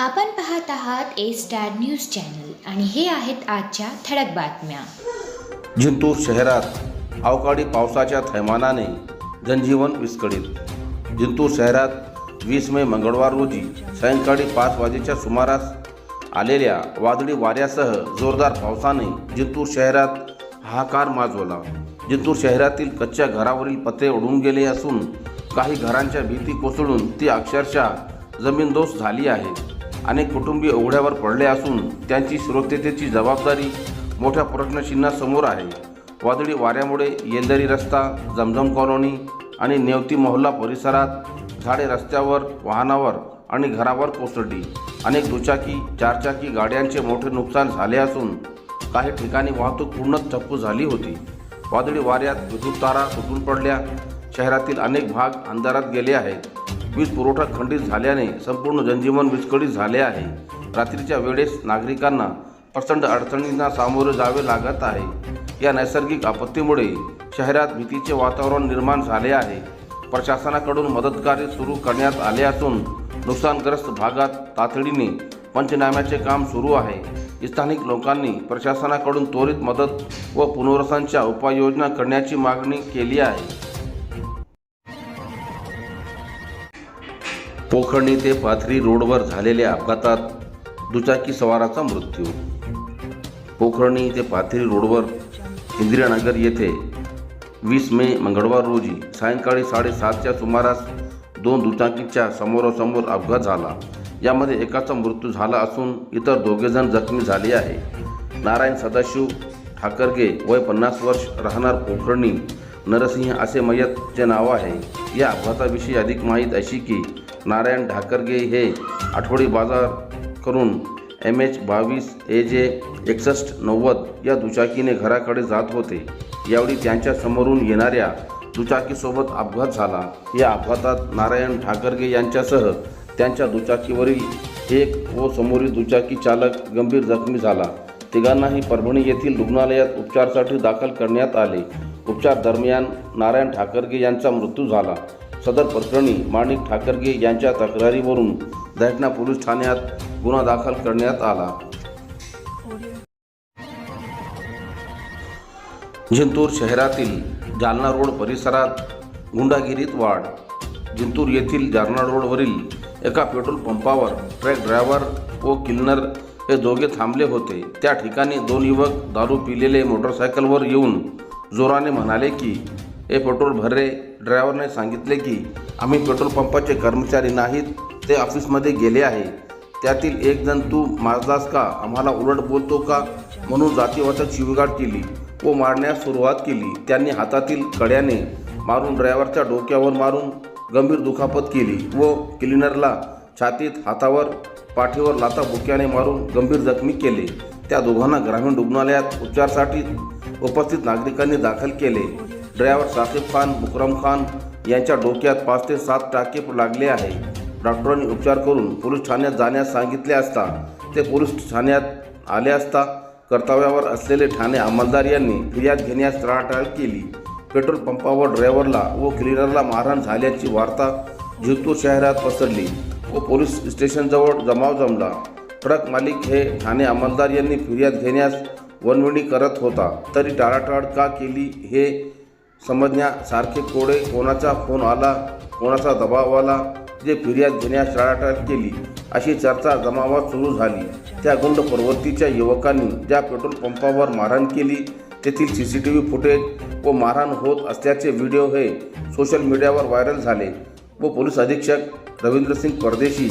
आपण पाहत आहात ए स्टार न्यूज चॅनल आणि हे आहेत आजच्या ठळक बातम्या. जिंतूर शहरात अवकाळी पावसाच्या थैमानाने जनजीवन विस्कळीत. जिंतूर शहरात वीस मे मंगळवार रोजी सायंकाळी पाच वाजेच्या सुमारास आलेल्या वादळी वाऱ्यासह जोरदार पावसाने जिंतूर शहरात हाहाकार माजवला. जिंतूर शहरातील कच्च्या घरावरील पत्रे उडून गेले असून काही घरांच्या भीती कोसळून ती अक्षरशः जमीनदोस्त झाली आहे. अनेक कुटुंबीय उघड्यावर पडले असून त्यांची सुरक्षिततेची जबाबदारी मोठ्या प्रश्नचिन्हासमोर आहे. वादळी वाऱ्यामुळे येलदरी रस्ता जमजम कॉलनी आणि नेवती मोहल्ला परिसरात झाडे रस्त्यावर वाहनावर आणि घरावर कोसळली. अनेक दुचाकी चारचाकी गाड्यांचे मोठे नुकसान झाले असून काही ठिकाणी वाहतूक पूर्णच ठप्प झाली होती. वादळी वाऱ्यात विद्युत तारा तुटून पडल्या. शहरातील अनेक भाग अंधारात गेले आहेत. वीज पुरवठा खंडित झाल्याने संपूर्ण जनजीवन विस्कळीत झाले आहे. रात्रीच्या वेळेस नागरिकांना प्रचंड अडचणींना सामोरे जावे लागत आहे. या नैसर्गिक आपत्तीमुळे शहरात भीतीचे वातावरण निर्माण झाले आहे. प्रशासनाकडून मदतकार्य सुरू करण्यात आले असून नुकसानग्रस्त भागात तातडीने पंचनाम्याचे काम सुरू आहे. स्थानिक लोकांनी प्रशासनाकडून त्वरित मदत व पुनर्वसनच्या उपाययोजना करण्याची मागणी केली आहे. पोखर्णी ते पाथरी रोडवर झालेल्या अपघातात दुचाकी सवाराचा मृत्यू. पोखर्णी ते पाथरी रोडवर इंदिरानगर येथे वीस मे मंगळवार रोजी सायंकाळी साडेसातच्या सुमारास दोन दुचाकीच्या समोरासमोर अपघात झाला. यामध्ये एकाचा मृत्यू झाला असून इतर दोघेजण जखमी झाले आहे. नारायण सदाशिव ठाकरगे वय पन्नास वर्ष राहणार पोखर्णी नरसिंह असे मयतचे नाव आहे. या अपघाताविषयी अधिक माहीत अशी की नारायण ढाकरगे हे आठवडी बाजार करून एम एच बावीस ए जे एकसष्ट नव्वद या दुचाकीने घराकडे जात होते. यावेळी त्यांच्या समोरून येणाऱ्या दुचाकीसोबत अपघात झाला. या अपघातात नारायण ठाकरगे यांच्यासह त्यांच्या दुचाकीवरील एक व समोरील दुचाकी चालक गंभीर जखमी झाला. तिघांनाही परभणी येथील रुग्णालयात उपचारासाठी दाखल करण्यात आले. उपचार दरम्यान नारायण ठाकरगे यांचा मृत्यू झाला. सदर प्रकरणी माणिक ठाकरगे यांच्या तक्रारीवरून दैठणा पोलीस ठाण्यात गुन्हा दाखल करण्यात आला. जिंतूर शहरातील जालना रोड परिसरात गुंडागिरीत वाढ. जिंतूर येथील जालना रोडवरील एका पेट्रोल पंपावर ट्रक ड्रायव्हर व किल्नर हे दोघे थांबले होते. त्या ठिकाणी दोन युवक दारू पिलेले मोटरसायकलवर येऊन जोराने म्हणाले की हे पेट्रोल भरे ड्रायव्हरने सांगितले की आम्ही पेट्रोल पंपाचे कर्मचारी नाहीत ते ऑफिसमध्ये गेले आहे. त्यातील एक जण तू माजलास का? आम्हाला उलट बोलतो का? म्हणून जातीवाचक शिवीगाळ केली व मारण्यास सुरुवात केली. त्यांनी हातातील कड्याने मारून ड्रायव्हरच्या डोक्यावर मारून गंभीर दुखापत केली व क्लिनरला छातीत हातावर पाठीवर लाता बुक्याने मारून गंभीर जखमी केले. त्या दोघांना ग्रामीण रुग्णालयात उपचारासाठी उपस्थित नागरिकांनी दाखल केले. ड्रायव्हर साकिब खान मुकरम खान यांच्या डोक्यात पाच ते सात टाके लागले आहे. डॉक्टरांनी उपचार करून पोलीस ठाण्यात जाण्यास सांगितले असता ते पोलीस ठाण्यात आले असता कर्तव्यावर असलेले ठाणे अंमलदार यांनी फिर्याद घेण्यास टाळाटाळ केली. पेट्रोल पंपावर ड्रायव्हरला व क्लिनरला मारहाण झाल्याची वार्ता जिंतूर शहरात पसरली व पोलीस स्टेशनजवळ जमाव जमला. ट्रक मालिक हे ठाणे अंमलदार यांनी फिर्याद घेण्यास वनविणी करत होता. तरी टाळाटाळ का केली हे समजण्यासारखे कोडे कोणाचा फोन आला कोणाचा दबाव आला जे फिर्याद घेण्यास टाळाटाळ केली अशी चर्चा जमावात सुरू झाली. त्या गुंड प्रवृत्तीच्या युवकांनी ज्या पेट्रोल पंपावर मारहाण केली तेथील C C T V footage व मारहाण होत असल्याचे व्हिडिओ हे सोशल मीडियावर व्हायरल झाले व पोलीस अधीक्षक रवींद्रसिंग परदेशी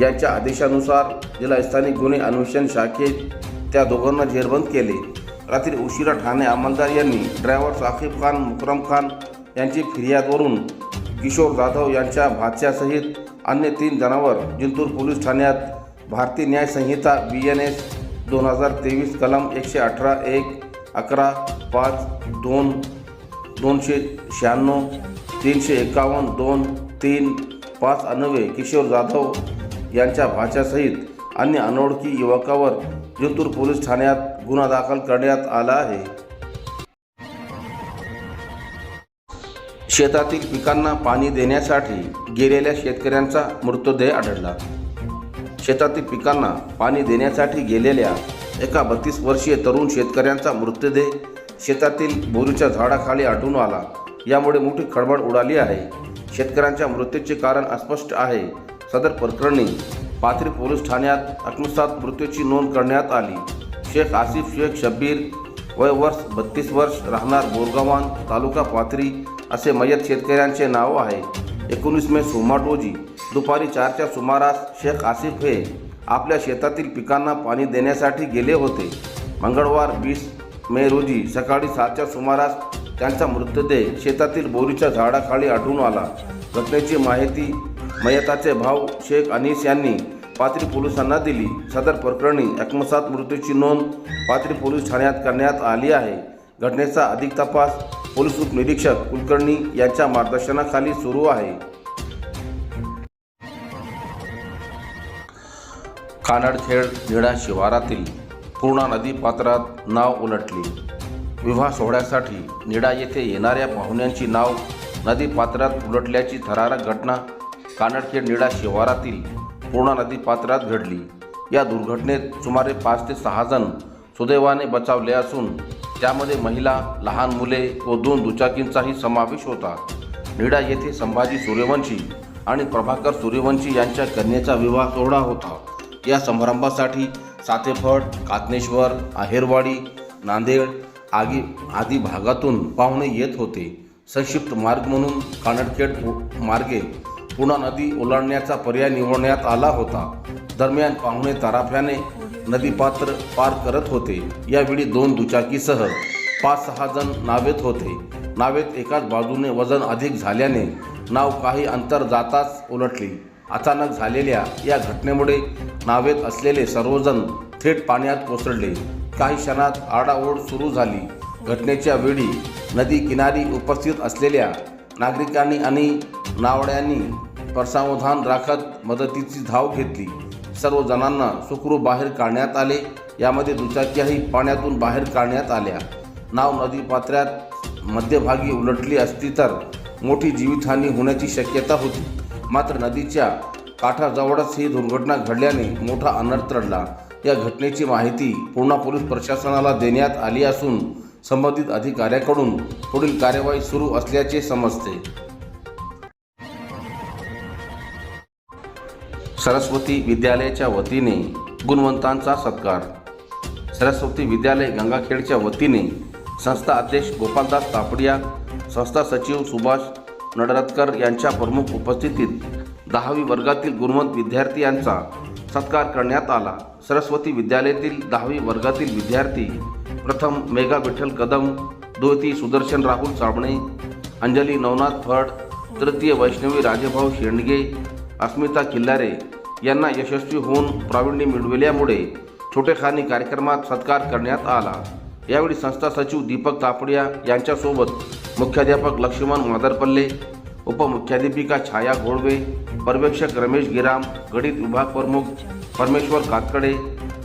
यांच्या आदेशानुसार जिल्हा स्थानिक गुन्हे अन्वेषण शाखेत त्या दोघांना जेरबंद केले. रात्री उशिरा ठाणे अंमलदार यांनी ड्रायव्हर साकीब खान मुकरम खान यांची फिर्यादवरून किशोर जाधव यांच्या भाच्यासहित अन्य तीन जणांवर जिंतूर पोलीस ठाण्यात भारतीय न्याय संहिता बी एन एस दोन हजार तेवीस कलम एकशे अठरा एक अकरा पाच दोन दोनशे शहाण्णव तीनशे एकावन्न दोन तीन पाच अन्नवे किशोर जाधव यांच्या भाच्यासहित अन्य अनोळखी युवकावर जिंतूर पोलीस ठाण्यात गुन्हा दाखल करण्यात आला आहे. शेतातील पिकांना पाणी देण्यासाठी गेलेल्या शेतकऱ्यांचा मृतदेह आढळला. शेतातील पिकांना पाणी देण्यासाठी गेलेल्या एका बत्तीस वर्षीय तरुण शेतकऱ्यांचा मृतदेह शेतातील बोरीच्या झाडाखाली आढळून आला. यामुळे मोठी खळबळ उडाली आहे. शेतकऱ्यांच्या मृत्यूचे कारण अस्पष्ट आहे. सदर प्रकरणी पाथरी पोलीस ठाण्यात आत्मसात मृत्यूची नोंद करण्यात आली. शेख आसिफ शेख शब्बीर वय वर्ष बत्तीस वर्ष राहणार बोरगावान तालुका पाथरी असे मयत शेतकऱ्यांचे नाव आहे. एकोणीस मे सोमवार रोजी दुपारी चारच्या सुमारास शेख आसिफ हे आपल्या शेतातील पिकांना पाणी देण्यासाठी गेले होते. मंगळवार वीस मे रोजी सकाळी सातच्या सुमारास त्यांचा मृतदेह शेतातील बोरीच्या झाडाखाली आढळून आला. घटनेची माहिती मयताचे भाऊ शेख अनिस यांनी पाथरी पोलिसांना दिली. सदर प्रकरणी आत्मसात मृत्यूची नोंद पाथरी पोलीस ठाण्यात करण्यात आली आहे. घटनेचा अधिक तपास पोलीस उपनिरीक्षक कुलकर्णी यांच्या मार्गदर्शनाखाली सुरू आहे. कानडखेड निळा शिवारातील पूर्णा नदी पात्रात नाव उलटली. विवाह सोहळ्यासाठी निडा येथे येणाऱ्या पाहुण्यांची नाव नदी पात्रात उलटल्याची थरारक घटना कानडखेड निडा शिवारातील पूर्णा नदी पात्रात घडली. या दुर्घटनेत सुमारे पाच ते सहा जण सुदैवाने बचावले असून त्यामध्ये महिला लहान मुले व दोन दुचाकींचाही समावेश होता. निडा येथे संभाजी सूर्यवंशी आणि प्रभाकर सूर्यवंशी यांच्या कन्येचा विवाह सोहळा होता. या समारंभासाठी सातेफड कातनेश्वर आहेरवाडी नांदेड आगी आदी भागातून पाहुणे येत होते. संक्षिप्त मार्ग म्हणून कानडखेड मार्गे पुन्हा नदी ओलांडण्याचा पर्याय निवडण्यात आला होता. दरम्यान पाहुणे ताराफ्याने नदीपात्र पार करत होते. यावेळी दोन दुचाकीसह पाच सहा जण नावेत होते. नावेत एकाच बाजूने वजन अधिक झाल्याने नाव काही अंतर जाताच उलटली. अचानक झालेल्या या घटनेमुळे नावेत असलेले सर्वजण थेट पाण्यात कोसळले. काही क्षणात आडाओढ सुरू झाली. घटनेच्या वेळी नदी किनारी उपस्थित असलेल्या नागरिकांनी आणि नावड्यांनी परसावधान राखत मदतीची धाव घेतली. सर्व जणांना सुखरू बाहेर काढण्यात आले. यामध्ये दुचाक्याही पाण्यातून बाहेर काढण्यात आल्या. नाव नदी पात्रात मध्यभागी उलटली असती तर मोठी जीवितहानी होण्याची शक्यता होती. मात्र नदीच्या काठाजवळच ही दुर्घटना घडल्याने मोठा अनर्थ रडला या घटनेची माहिती पूर्णा पोलीस प्रशासनाला देण्यात आली असून संबंधित अधिकाऱ्याकडून पुढील कार्यवाही सुरू असल्याचे समजते. सरस्वती विद्यालयाच्या वतीने गुणवंतांचा सत्कार. सरस्वती विद्यालय गंगाखेडच्या वतीने संस्था अध्यक्ष गोपालदास तापडिया संस्था सचिव सुभाष नडरतकर यांच्या प्रमुख उपस्थितीत दहावी वर्गातील गुणवंत विद्यार्थी यांचा सत्कार करण्यात आला. सरस्वती विद्यालयातील दहावी वर्गातील विद्यार्थी प्रथम मेघा विठ्ठल कदम द्वितीय सुदर्शन राहुल साबणे अंजली नवनाथ फड तृतीय वैष्णवी राजेभाऊ शेंडगे अस्मिता किल्लारे यांना यशस्वी होऊन प्रावीण्य मिळविल्यामुळे छोटेखानी कार्यक्रमात सत्कार करण्यात आला. यावेळी संस्था सचिव दीपक तापडिया यांच्यासोबत मुख्याध्यापक लक्ष्मण मादरपल्ले उपमुख्याध्यापिका छाया घोळवे पर्यवेक्षक रमेश गिराम गणित विभाग प्रमुख परमेश्वर कातकडे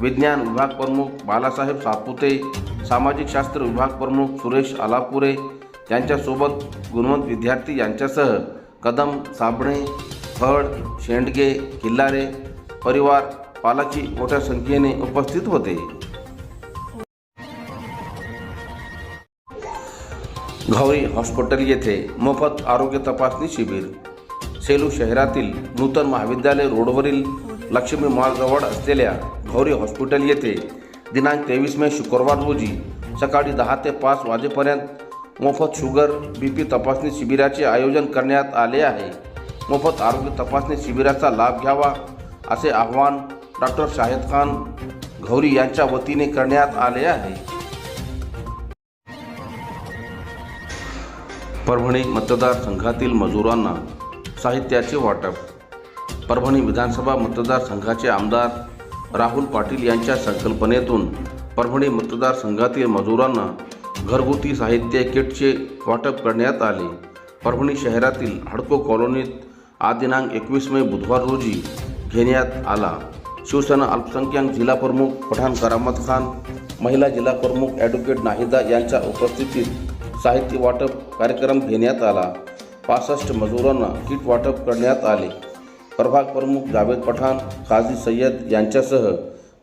विज्ञान विभाग प्रमुख बालासाहेब सापुते सामाजिक शास्त्र विभाग प्रमुख सुरेश आलापुरे यांच्यासोबत गुणवंत विद्यार्थी यांच्यासह कदम साबणे हळ शेंडगे किल्लारे परिवार पालाची मोठ्या संख्येने उपस्थित होते घावरी हॉस्पिटल येथे मोफत आरोग्य तपासणी शिबिर सेलू शहरातील नूतन महाविद्यालय रोडवरील लक्ष्मी मॉलजवळ असलेल्या घावरी हॉस्पिटल येथे दिनांक तेवीस मे शुक्रवार रोजी सकाळी दहा ते पाच वाजेपर्यंत मोफत शुगर बी पी तपासणी शिबिराचे आयोजन करण्यात आले आहे मोफत आरोग्य तपासणी शिबिराचा लाभ घ्यावा असे आवाहन डॉक्टर शाहिद खान घौरी यांच्या वतीने करण्यात आले आहे. परभणी मतदारसंघातील मजुरांना साहित्याचे वाटप. परभणी विधानसभा मतदारसंघाचे आमदार राहुल पाटील यांच्या संकल्पनेतून परभणी मतदारसंघातील मजुरांना घरगुती साहित्य किटचे वाटप करण्यात आले. परभणी शहरातील हडको कॉलनीत आज दिनांक एकवीस मे बुधवार रोजी घेण्यात आला. शिवसेना अल्पसंख्याक जिल्हा प्रमुख पठाण करामत खान महिला जिल्हा प्रमुख ॲडव्होकेट नाहिदा यांच्या उपस्थितीत साहित्य वाटप कार्यक्रम घेण्यात आला. पासष्ट मजुरांना किट वाटप करण्यात आले. प्रभाग प्रमुख जावेद पठाण काझी सय्यद यांच्यासह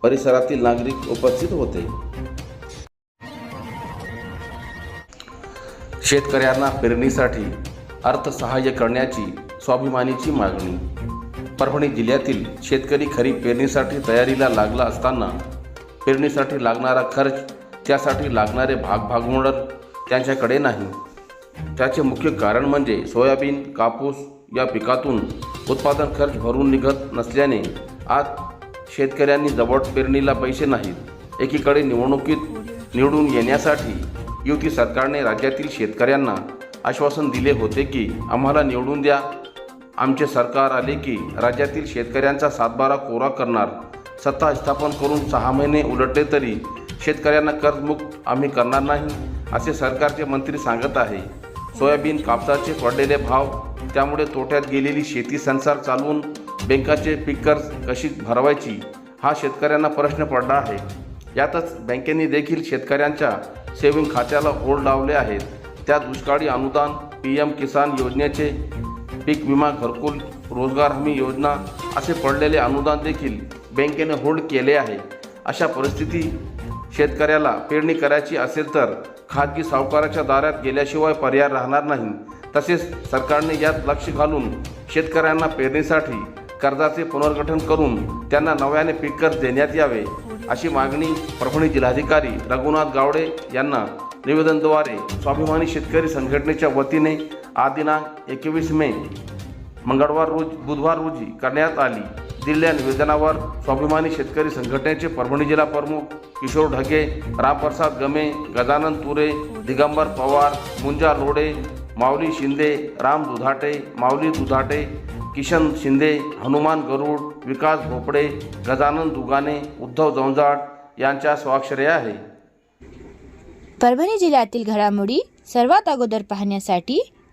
परिसरातील नागरिक उपस्थित होते. शेतकऱ्यांना पेरणीसाठी अर्थसहाय्य करण्याची स्वाभिमानीची मागणी. परभणी जिल्ह्यातील शेतकरी खरीप पेरणीसाठी तयारीला लागला असताना पेरणीसाठी लागणारा खर्च त्यासाठी लागणारे भागभागमोडर त्यांच्याकडे नाही. त्याचे मुख्य कारण म्हणजे सोयाबीन कापूस या पिकातून उत्पादन खर्च भरून निघत नसल्याने आज शेतकऱ्यांनी जवळ पेरणीला पैसे नाहीत. एकीकडे निवडणुकीत निवडून येण्यासाठी युती सरकारने राज्यातील शेतकऱ्यांना आश्वासन दिले होते की आम्हाला निवडून द्या आमचे सरकार आले की राज्यातील शेतकऱ्यांचा सातबारा कोरा करणार. सत्ता स्थापन करून सहा महिने उलटले तरी शेतकऱ्यांना कर्जमुक्त आम्ही करणार नाही असे सरकारचे मंत्री सांगत आहे. सोयाबीन कापसाचे पडलेले भाव त्यामुळे तोट्यात गेलेली शेती संसार चालवून बँकाचे पीक कर्ज कशी भरवायची हा शेतकऱ्यांना प्रश्न पडला आहे. यातच बँकेने देखील शेतकऱ्यांच्या सेविंग खात्याला होल्ड लावले आहेत. त्या दुष्काळी अनुदान पी एम किसान योजनेचे पीक विमा घरकुल रोजगार हमी योजना असे पडलेले अनुदान देखील बँकेने होल्ड केले आहे. अशा परिस्थिती शेतकऱ्याला पेरणी करायची असेल तर खाजगी सावकाराच्या दारात गेल्याशिवाय पर्याय राहणार नाही. तसेच सरकारने यात लक्ष घालून शेतकऱ्यांना पेरणीसाठी कर्जाचे पुनर्गठन करून त्यांना नव्याने पीक कर्ज देण्यात यावे अशी मागणी परभणी जिल्हाधिकारी रघुनाथ गावडे यांना निवेदनद्वारे स्वाभिमानी शेतकरी संघटनेच्या वतीने आज दिनांक एकवीस मे मंगळवार रोज बुधवार रोजी करण्यात आली. दिलेल्या निवेदनावर स्वाभिमानी शेतकरी संघटनेचे परभणी जिल्हा प्रमुख किशोर ढगे रामप्रसाद गमे गजानन तुरे दिगंबर पवार मुंजा लोडे माऊली शिंदे राम दुधाटे माऊली दुधाटे किशन शिंदे हनुमान गरुड विकास भोपडे गजानन दुगाने उद्धव जवंजाळ यांच्या स्वाक्षर्या आहे. परभणी जिल्ह्यातील घडामोडी सर्वात अगोदर पाहण्यासाठी